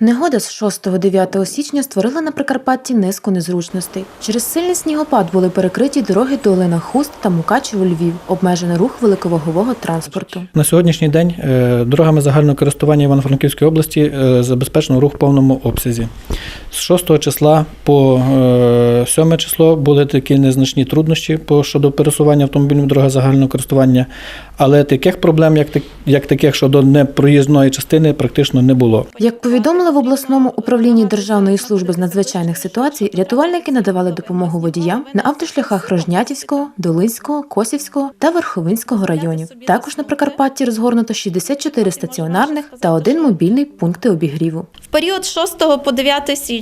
Негода з 6-9 січня створила на Прикарпатті низку незручностей. Через сильний снігопад були перекриті дороги до Олена Хуст та Мукачево Львів, обмежений рух великовагового транспорту. На сьогоднішній день е, дорогами загального користування Івано-Франківської області е, забезпечено рух в повному обсязі. З 6 числа по е, 7 число були такі незначні труднощі по щодо пересування автомобільних дорог загального користування, але таких проблем, як, як таких щодо непроїзної частини, практично не було. Як повідомили в обласному управлінні Державної служби з надзвичайних ситуацій, рятувальники надавали допомогу водіям на автошляхах Рожнятівського, Долинського, Косівського та Верховинського районів. Також на Прикарпатті розгорнуто 64 стаціонарних та один мобільний пункти обігріву. В період з 6 по 9 січня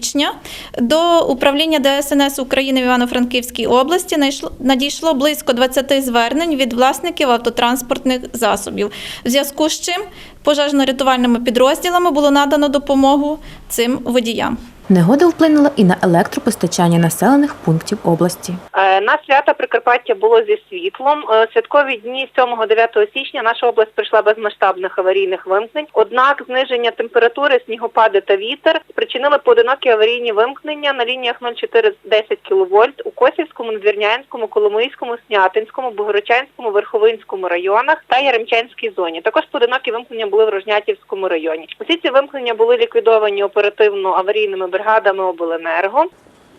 до управління ДСНС України в Івано-Франківській області надійшло близько 20 звернень від власників автотранспортних засобів. В зв'язку з чим пожежно-рятувальними підрозділами було надано допомогу цим водіям. Негода вплинула і на електропостачання населених пунктів області. Е, На свята Прикарпаття було зі світлом. Е, Святкові дні 7-9 січня наша область пройшла без масштабних аварійних вимкнень. Однак зниження температури, снігопади та вітер спричинили поодинокі аварійні вимкнення на лініях 0410 кВт у Косівському, Надвірнянському, Коломийському, Снятинському, Богородчанському, Верховинському районах та Яремчанській зоні. Також поодинокі вимкнення були в Рожнятівському районі. Усі ці вимкнення були ліквідовані оперативно аварійними бригадами обленерго.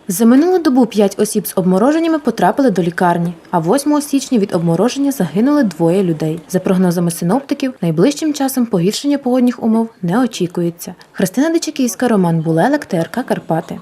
За минулу добу п'ять осіб з обмороженнями потрапили до лікарні, а 8 січня від обмороження загинули двоє людей. За прогнозами синоптиків, найближчим часом погіршення погодних умов не очікується. Христина Дичаківська, Роман Булелек, ТРК Карпати.